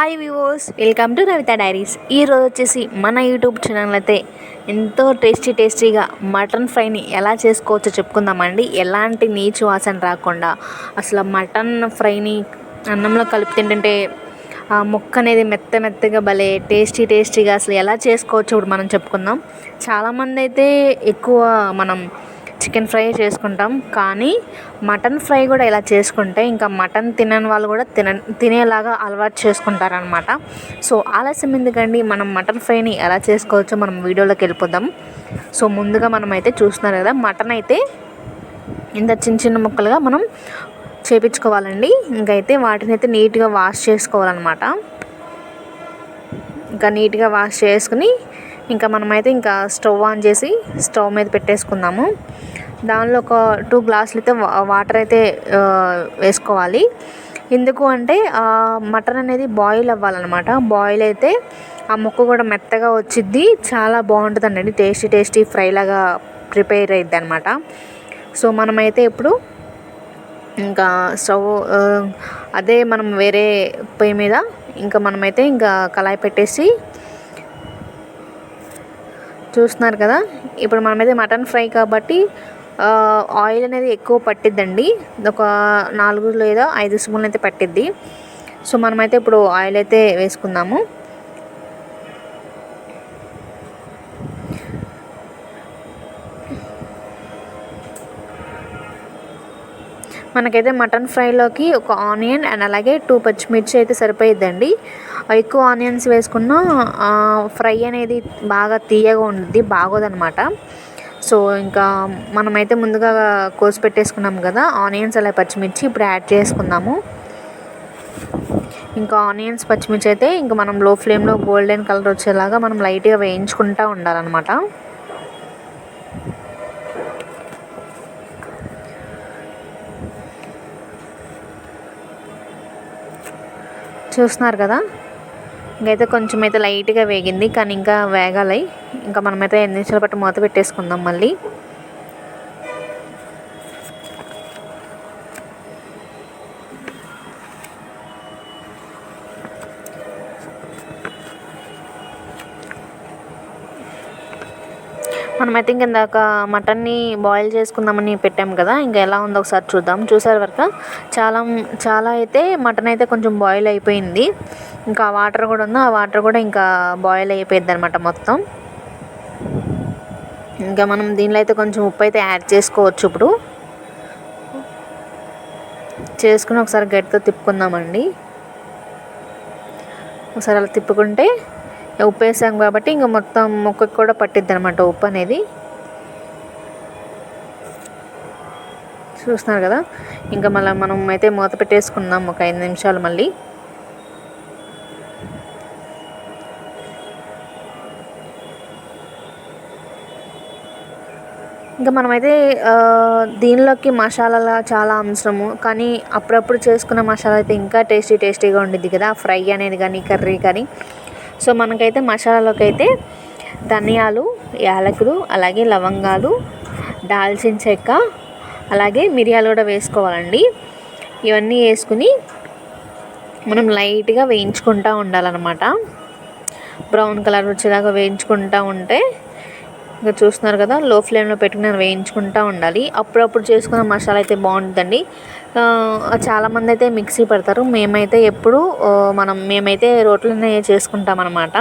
Hi viewers welcome to Ravitha diaries ఈరోజు వచ్చేసి మన యూట్యూబ్ ఛానల్ అయితే ఎంతో టేస్టీ టేస్టీగా మటన్ ఫ్రైని ఎలా చేసుకోవచ్చో చెప్పుకుందామండి. ఎలాంటి నీచు వాసన రాకుండా అసలు మటన్ ఫ్రైని అన్నంలో కలిపి తింటుంటే ఆ ముక్క అనేది మెత్త మెత్తగా భలే టేస్టీ టేస్టీగా అసలు ఎలా చేసుకోవచ్చో ఇప్పుడు మనం చెప్పుకుందాం. చాలామంది అయితే ఎక్కువ మనం చికెన్ ఫ్రై చేసుకుంటాం. కానీ మటన్ ఫ్రై కూడా ఇలా చేసుకుంటే ఇంకా మటన్ తినని వాళ్ళు కూడా తిన తినేలాగా అలవాటు చేసుకుంటారనమాట సో ఆలస్యం ఎందుకండి? మనం మటన్ ఫ్రైని ఎలా చేసుకోవచ్చో మనం వీడియోలోకి వెళ్ళిపోదాం. సో ముందుగా మనం అయితే చూస్తున్నారు కదా మటన్ అయితే ఇంత చిన్న చిన్న ముక్కలుగా మనం చేపించుకోవాలండి. ఇంకైతే వాటిని అయితే నీట్గా వాష్ చేసుకోవాలన్నమాట. ఇంకా నీట్గా వాష్ చేసుకుని ఇంకా మనమైతే ఇంకా స్టవ్ ఆన్ చేసి స్టవ్ మీద పెట్టేసుకుందాము. దానిలో ఒక టూ గ్లాసులు అయితే వాటర్ అయితే వేసుకోవాలి. ఎందుకు అంటే మటన్ అనేది బాయిల్ అవ్వాలన్నమాట. బాయిల్ అయితే ఆ ముక్క కూడా మెత్తగా వచ్చిద్ది. చాలా బాగుంటుందండి. టేస్టీ టేస్టీ ఫ్రై లాగా ప్రిపేర్ అయ్యిద్ది అనమాట సో మనమైతే ఇప్పుడు ఇంకా స్టవ్ అదే మనం వేరే పొయ్యి మీద ఇంకా మనమైతే ఇంకా కళాయి పెట్టేసి చూస్తున్నారు కదా ఇప్పుడు మనమైతే మటన్ ఫ్రై కాబట్టి ఆయిల్ అనేది ఎక్కువ పట్టిద్దండి. ఒక నాలుగు లేదా ఐదు స్పూన్లు అయితే పట్టిద్ది. సో మనమైతే ఇప్పుడు ఆయిల్ అయితే వేసుకుందాము. మనకైతే మటన్ ఫ్రైలోకి ఒక ఆనియన్ అండ్ అలాగే టూ పచ్చిమిర్చి అయితే సరిపోయిద్దండి. ఎక్కువ ఆనియన్స్ వేసుకున్న ఫ్రై అనేది బాగా తీయగా ఉంటుంది బాగోదనమాట సో ఇంకా మనమైతే ముందుగా కోసి పెట్టేసుకున్నాం కదా ఆనియన్స్ అలా పచ్చిమిర్చి ఇప్పుడు యాడ్ చేసుకుందాము. ఇంకా ఆనియన్స్ పచ్చిమిర్చి అయితే ఇంకా మనం లో ఫ్లేమ్లో గోల్డెన్ కలర్ వచ్చేలాగా మనం లైట్గా వేయించుకుంటూ ఉండాలన్నమాట. చూస్తున్నారు కదా? ఇంకైతే కొంచెం అయితే లైట్గా వేగింది కానీ ఇంకా వేగాలి ఇంకా మనమైతే ఎన్ని నిమిషాలు పట్టి మూత పెట్టేసుకుందాం మళ్ళీ. మనమైతే ఇంక ఇందాక మటన్ని బాయిల్ చేసుకుందామని పెట్టాం కదా ఇంకా ఎలా ఉందో ఒకసారి చూద్దాం. చూసారు వరకు? చాలా చాలా అయితే మటన్ అయితే కొంచెం బాయిల్ అయిపోయింది. ఇంకా వాటర్ కూడా ఉందో? ఆ వాటర్ కూడా ఇంకా బాయిల్ అయిపోయింది అనమాట మొత్తం. ఇంకా మనం దీనిలో అయితే కొంచెం ఉప్పు అయితే యాడ్ చేసుకోవచ్చు ఇప్పుడు. చేసుకుని ఒకసారి గట్టితో తిప్పుకుందామండి. ఒకసారి అలా తిప్పుకుంటే ఉప్పు వేసాం కాబట్టి ఇంకా మొత్తం ముక్కకి కూడా పట్టిద్ది అనమాట ఉప్పు అనేది. చూస్తున్నారు కదా? ఇంకా మళ్ళీ మనం అయితే మూత పెట్టేసుకుందాం ఒక ఐదు నిమిషాలు మళ్ళీ. ఇంకా మనమైతే దీనిలోకి మసాలాల చాలా అవసరము. కానీ అప్పుడప్పుడు చేసుకున్న మసాలా అయితే ఇంకా టేస్టీ టేస్టీగా ఉండిద్ది కదా? ఫ్రై అనేది కానీ కర్రీ కానీ. సో మనకైతే మసాలాలోకి అయితే ధనియాలు యాలకులు అలాగే లవంగాలు దాల్చిన చెక్క అలాగే మిరియాలు కూడా వేసుకోవాలండి. ఇవన్నీ వేసుకుని మనం లైట్గా వేయించుకుంటూ ఉండాలన్నమాట. బ్రౌన్ కలర్ వచ్చేదాకా వేయించుకుంటూ ఉంటే ఇంకా చూస్తున్నారు కదా లో ఫ్లేమ్లో పెట్టుకుని వేయించుకుంటూ ఉండాలి. అప్పుడప్పుడు చేసుకున్న మసాలా అయితే బాగుంటుందండి. చాలామంది అయితే మిక్సీ పెడతారు. మేమైతే ఎప్పుడు మనం మేమైతే రోట్లోనే చేసుకుంటాం అనమాట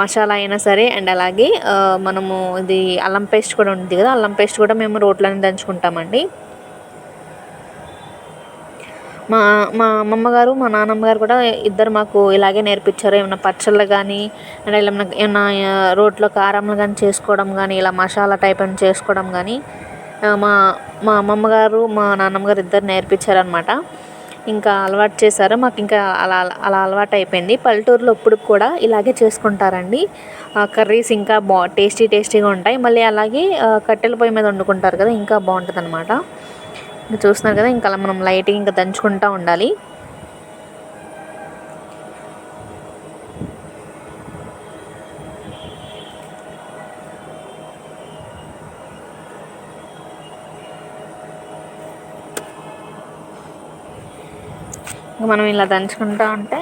మసాలా అయినా సరే అండ్ అలాగే మనము ఇది అల్లం పేస్ట్ కూడా ఉంటుంది కదా అల్లం పేస్ట్ కూడా మేము రోట్లోనే దంచుకుంటామండి. మా మా అమ్మమ్మ గారు మా నాన్నమ్మ గారు కూడా ఇద్దరు మాకు ఇలాగే నేర్పించారు. ఏమైనా పచ్చళ్ళు కానీ అంటే ఏమైనా ఏమైనా రోట్లో కారంలు కానీ చేసుకోవడం కానీ ఇలా మసాలా టైప్ అని చేసుకోవడం కానీ మా మా అమ్మమ్మ గారు మా నాన్నమ్మ గారు ఇద్దరు నేర్పించారనమాట ఇంకా అలవాటు చేశారు. మాకు ఇంకా అలా అలా అలవాటు అయిపోయింది. పల్లెటూరులో ఇప్పుడు కూడా ఇలాగే చేసుకుంటారండి. ఆ, కర్రీస్ ఇంకా బా టేస్టీ టేస్టీగా ఉంటాయి. మళ్ళీ అలాగే కట్టెల పొయ్యి మీద వండుకుంటారు కదా ఇంకా బాగుంటుంది అనమాట చూస్తున్నారు కదా ఇంకా అలా మనం లైట్గా ఇంకా దంచుకుంటూ ఉండాలి. ఇంకా మనం ఇలా దంచుకుంటా ఉంటే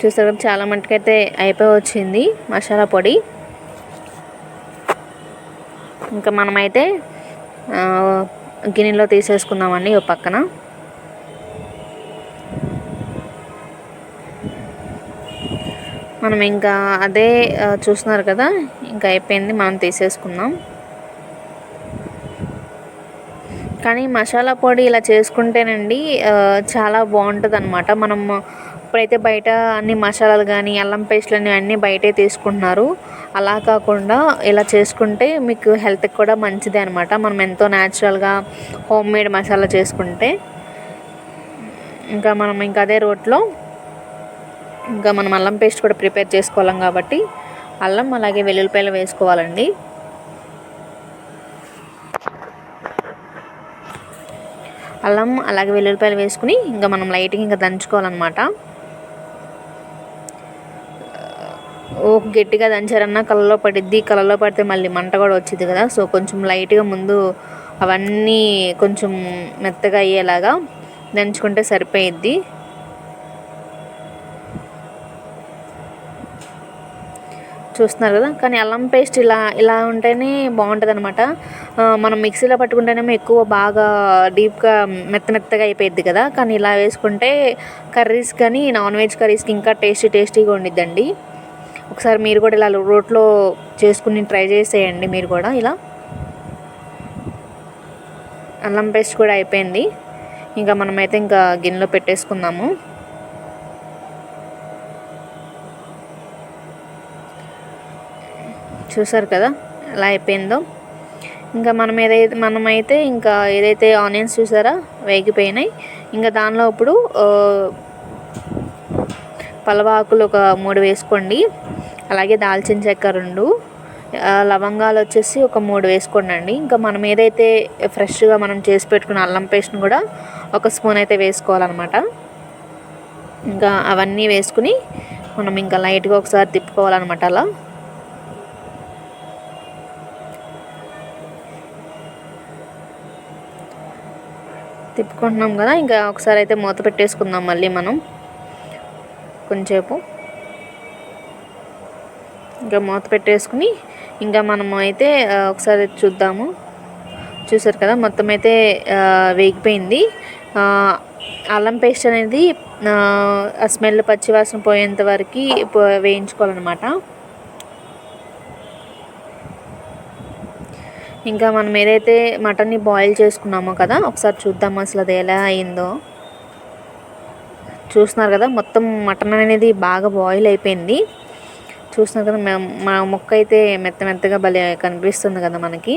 చూస్తారు కదా చాలా మటుకైతే అయిపోయి వచ్చింది మసాలా పొడి. ఇంకా మనమైతే గిన్నెలో తీసేసుకుందామండి ఓ పక్కన. మనం ఇంకా అదే చూస్తున్నారు కదా ఇంకా అయిపోయింది మనం తీసేసుకుందాం. కానీ మసాలా పొడి ఇలా చేసుకుంటేనండి చాలా బాగుంటుంది అనమాట మనం ఇప్పుడైతే బయట అన్ని మసాలాలు కానీ అల్లం పేస్ట్లు అని అన్నీ బయటే తీసుకుంటున్నారు. అలా కాకుండా ఇలా చేసుకుంటే మీకు హెల్త్కి కూడా మంచిదే అనమాట మనం ఎంతో న్యాచురల్గా హోమ్ మేడ్ మసాలా చేసుకుంటే. ఇంకా మనం ఇంకా అదే రోట్లో ఇంకా మనం అల్లం పేస్ట్ కూడా ప్రిపేర్ చేసుకోవాలం కాబట్టి అల్లం అలాగే వెల్లుల్లిపాయలు వేసుకోవాలండి. అల్లం అలాగే వెల్లుల్లిపాయలు వేసుకుని ఇంకా మనం లైట్గా ఇంకా దంచుకోవాలన్నమాట. ఓ గట్టిగా దంచారన్నా కళ్ళలో పడిద్ది. కళ్ళలో పడితే మళ్ళీ మంట కూడా వచ్చింది కదా. సో కొంచెం లైట్గా ముందు అవన్నీ కొంచెం మెత్తగా అయ్యేలాగా దంచుకుంటే సరిపోయిద్ది. చూస్తున్నారు కదా? కానీ అల్లం పేస్ట్ ఇలా ఇలా ఉంటేనే బాగుంటుంది అనమాట మనం మిక్సీలో పట్టుకుంటేనేమో ఎక్కువ బాగా డీప్గా మెత్త మెత్తగా అయిపోయింది కదా. కానీ ఇలా వేసుకుంటే కర్రీస్ కానీ నాన్ వెజ్ కర్రీస్కి ఇంకా టేస్టీ టేస్టీగా ఉండిద్దండి. ఒకసారి మీరు కూడా ఇలా రోట్లో చేసుకుని ట్రై చేసేయండి మీరు కూడా ఇలా. అల్లం పేస్ట్ కూడా అయిపోయింది. ఇంకా మనమైతే ఇంకా గిన్నెలో పెట్టేసుకుందాము. చూసారు కదా ఎలా అయిపోయిందో. ఇంకా మనం ఏదైతే మనమైతే ఇంకా ఏదైతే ఆనియన్స్ చూసారా వేగిపోయినాయి. ఇంకా దానిలో ఇప్పుడు పలవాకులు ఒక మూడు వేసుకోండి. అలాగే దాల్చిన చెక్క రెండు లవంగాలు వచ్చేసి ఒక మూడు వేసుకోండి ఇంకా మనం ఏదైతే ఫ్రెష్గా మనం చేసి పెట్టుకున్న అల్లం పేస్ట్ని కూడా ఒక స్పూన్ అయితే వేసుకోవాలన్నమాట. ఇంకా అవన్నీ వేసుకుని మనం ఇంకా లైట్గా ఒకసారి తిప్పుకోవాలన్నమాట అలా. తిప్పుకుంటున్నాం కదా ఇంకా ఒకసారి అయితే మూత పెట్టేసుకుందాం మళ్ళీ మనం. కొంచెంసేపు. ఇంకా మూత పెట్టేసుకుని ఇంకా మనము అయితే ఒకసారి చూద్దాము. చూసారు కదా మొత్తం అయితే వేగిపోయింది. అల్లం పేస్ట్ అనేది ఆ, స్మెల్ పచ్చివాసన పోయేంత వరకు పో- వేయించుకోవాలన్నమాట. ఇంకా మనం ఏదైతే మటన్ని బాయిల్ చేసుకున్నామో కదా ఒకసారి చూద్దాం అసలు అది ఎలా అయిందో. చూస్తున్నారు కదా మొత్తం మటన్ అనేది బాగా బాయిల్ అయిపోయింది. చూస్తున్నారు కదా మేము మా మొక్క అయితే మెత్త మెత్తగా భలే కనిపిస్తుంది కదా మనకి.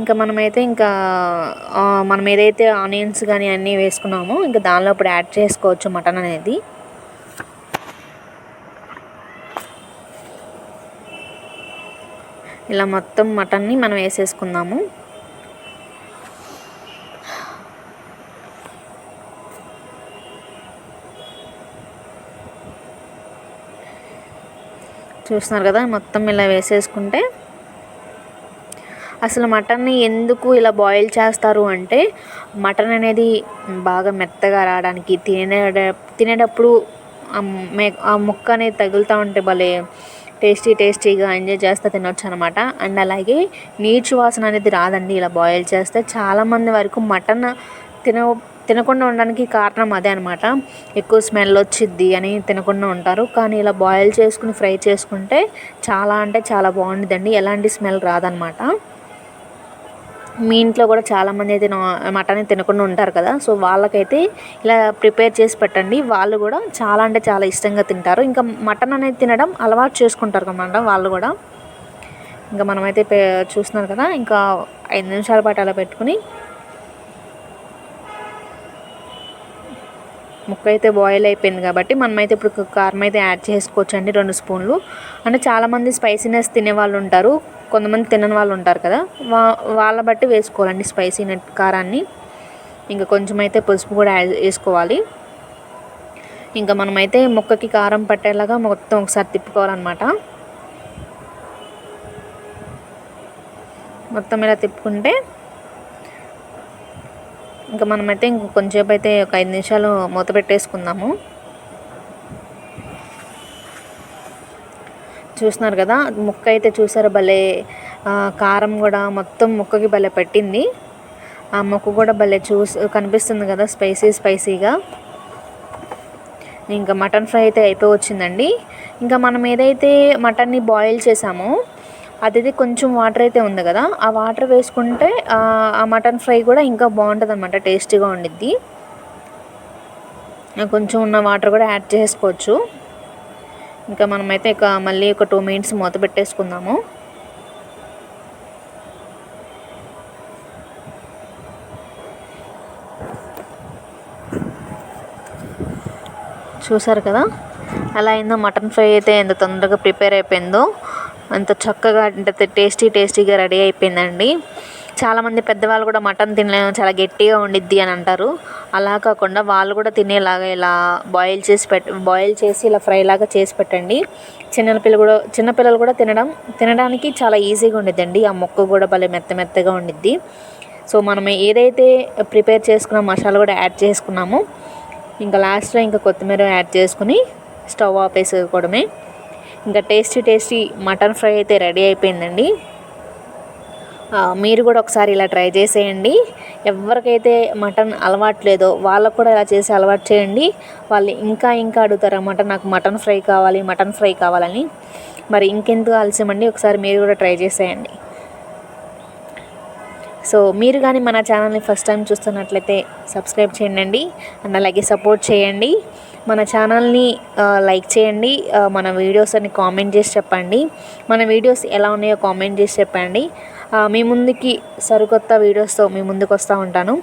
ఇంకా మనమైతే ఇంకా మనం ఏదైతే ఆనియన్స్ కానీ అన్నీ వేసుకున్నామో ఇంకా దానిలో ఇప్పుడు యాడ్ చేసుకోవచ్చు మటన్ అనేది. ఇలా మొత్తం మటన్ని మనం వేసేసుకుందాము. చూస్తున్నారు కదా మొత్తం ఇలా వేసేసుకుంటే అసలు మటన్ని ఎందుకు ఇలా బాయిల్ చేస్తారు అంటే మటన్ అనేది బాగా మెత్తగా రావడానికి తినే తినేటప్పుడు ఆ ముక్క అనేది తగులుతూ ఉంటే భలే టేస్టీ టేస్టీగా ఎంజాయ్ చేస్తే తినొచ్చు అనమాట అండ్ అలాగే నీచు వాసన అనేది రాదండి ఇలా బాయిల్ చేస్తే. చాలామంది వరకు మటన్ తిన తినకుండా ఉండడానికి కారణం అదే అనమాట ఎక్కువ స్మెల్ వచ్చిద్ది అని తినకుండా ఉంటారు. కానీ ఇలా బాయిల్ చేసుకుని ఫ్రై చేసుకుంటే చాలా అంటే చాలా బాగుంటుందండి ఎలాంటి స్మెల్ రాదనమాట మీ ఇంట్లో కూడా చాలామంది అయితే మటన్ తినకుండా ఉంటారు కదా. సో వాళ్ళకైతే ఇలా ప్రిపేర్ చేసి పెట్టండి. వాళ్ళు కూడా చాలా అంటే చాలా ఇష్టంగా తింటారు. ఇంకా మటన్ అనేది తినడం అలవాటు చేసుకుంటారు అనమాట వాళ్ళు కూడా. ఇంకా మనమైతే పే చూస్తున్నారు కదా. ఇంకా ఐదు నిమిషాల పాటు అలా పెట్టుకుని ముక్క అయితే బాయిల్ అయిపోయింది కాబట్టి మనమైతే ఇప్పుడు కారం అయితే యాడ్ చేసుకోవచ్చు అండి రెండు స్పూన్లు. అంటే చాలామంది స్పైసీనెస్ తినే వాళ్ళు ఉంటారు కొంతమంది తినని వాళ్ళు ఉంటారు కదా. వా వాళ్ళ బట్టి వేసుకోవాలండి స్పైసీ కారాన్ని. ఇంకా కొంచెం అయితే పసుపు కూడా యాడ్ వేసుకోవాలి ఇంకా మనమైతే ముక్కకి కారం పట్టేలాగా మొత్తం ఒకసారి తిప్పుకోవాలన్నమాట. మొత్తం ఇలా తిప్పుకుంటే ఇంకా మనమైతే ఇంక కొంచెంసేపు అయితే ఒక ఐదు నిమిషాలు మూత పెట్టేసుకుందాము. చూస్తున్నారు కదా ముక్క అయితే చూసారు భలే కారం కూడా మొత్తం ముక్కకి భలే పెట్టింది. ఆ ముక్క కూడా భలే చూసి కనిపిస్తుంది కదా స్పైసీ స్పైసీగా. ఇంకా మటన్ ఫ్రై అయితే అయిపోయి వచ్చిందండి ఇంకా మనం ఏదైతే మటన్ని బాయిల్ చేసామో అది కొంచెం వాటర్ అయితే ఉంది కదా ఆ వాటర్ వేసుకుంటే ఆ మటన్ ఫ్రై కూడా ఇంకా బాగుంటుంది అనమాట టేస్టీగా ఉండిద్ది. కొంచెం ఉన్న వాటర్ కూడా యాడ్ చేసుకోవచ్చు. ఇంకా మనమైతే ఇక మళ్ళీ ఒక టూ మినిట్స్ మూత పెట్టేసుకుందాము. చూసారు కదా అలా అయిందో మటన్ ఫ్రై అయితే ఎంత తొందరగా ప్రిపేర్ అయిపోయిందో. అంత చక్కగా అంటే టేస్టీ టేస్టీగా రెడీ అయిపోయిందండి. చాలామంది పెద్దవాళ్ళు కూడా మటన్ తినలేము చాలా గట్టిగా ఉండిద్ది అని అంటారు. అలా కాకుండా వాళ్ళు కూడా తినేలాగా ఇలా బాయిల్ చేసి పెట్ బాయిల్ చేసి ఇలా ఫ్రై లాగా చేసి పెట్టండి. చిన్నపిల్లలు కూడా చిన్నపిల్లలు కూడా తినడం తినడానికి చాలా ఈజీగా ఉండిద్దండి. ఆ మొక్క కూడా భలే మెత్త మెత్తగా ఉండిద్ది. సో మనం ఏదైతే ప్రిపేర్ చేసుకున్న మసాలా కూడా యాడ్ చేసుకున్నామో ఇంకా లాస్ట్లో ఇంకా కొత్తిమీర యాడ్ చేసుకుని స్టవ్ ఆపేసుకోవడమే. ఇంకా టేస్టీ టేస్టీ మటన్ ఫ్రై అయితే రెడీ అయిపోయిందండి. మీరు కూడా ఒకసారి ఇలా ట్రై చేసేయండి. ఎవరికైతే మటన్ అలవాటు లేదో వాళ్ళకు కూడా ఇలా చేసి అలవాటు చేయండి. వాళ్ళు ఇంకా ఇంకా అడుగుతారు అన్నమాట నాకు మటన్ ఫ్రై కావాలి మటన్ ఫ్రై కావాలని. మరి ఇంకెందుకు ఆలస్యమండి ఒకసారి మీరు కూడా ట్రై చేసేయండి. సో మీరు కానీ మన ఛానల్ని ఫస్ట్ టైం చూస్తున్నట్లయితే సబ్స్క్రైబ్ చేయండి అండ్ అలాగే సపోర్ట్ చేయండి. మన ఛానల్ని లైక్ చేయండి మన వీడియోస్ అని కామెంట్ చేసి చెప్పండి. మన వీడియోస్ ఎలా ఉన్నాయో కామెంట్ చేసి చెప్పండి. మీ ముందుకి సరికొత్త వీడియోస్తో మీ ముందుకు వస్తూ ఉంటాను.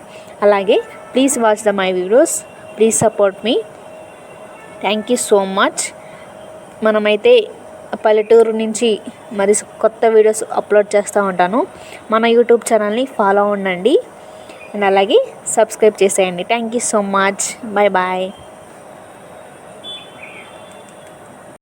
అలాగే please watch the my videos. Please support me. Thank you so much. మనమైతే పల్లెటూరు నుంచి మరి కొత్త వీడియోస్ అప్లోడ్ చేస్తూ ఉంటాను. మన యూట్యూబ్ ఛానల్ని ఫాలో ఉండండి అండ్ అలాగే సబ్స్క్రైబ్ చేసేయండి. Thank you so much bye bye